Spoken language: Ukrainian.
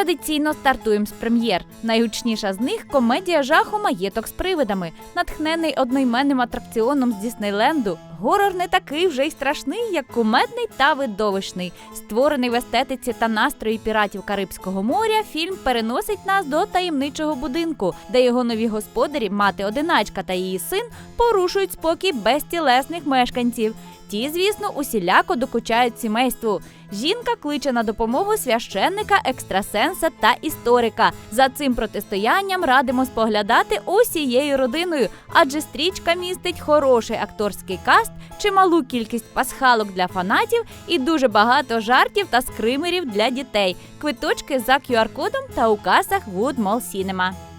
Традиційно стартуємо з прем'єр. Найгучніша з них комедія жаху Маєток з привидами, натхнений одноіменним атракціоном з Діснейленду. Горор не такий вже й страшний, як кумедний та видовищний. Створений в естетиці та настрої піратів Карибського моря, фільм переносить нас до таємничого будинку, де його нові господарі, мати одиначка та її син, порушують спокій безтілесних мешканців. Ті, звісно, усіляко докучають сімейству. Жінка кличе на допомогу священника, екстрасенса та історика. За цим протистоянням радимо споглядати усією родиною, адже стрічка містить хороший акторський каст, чималу кількість пасхалок для фанатів і дуже багато жартів та скримерів для дітей. Квиточки за QR-кодом та у касах Wood Cinema.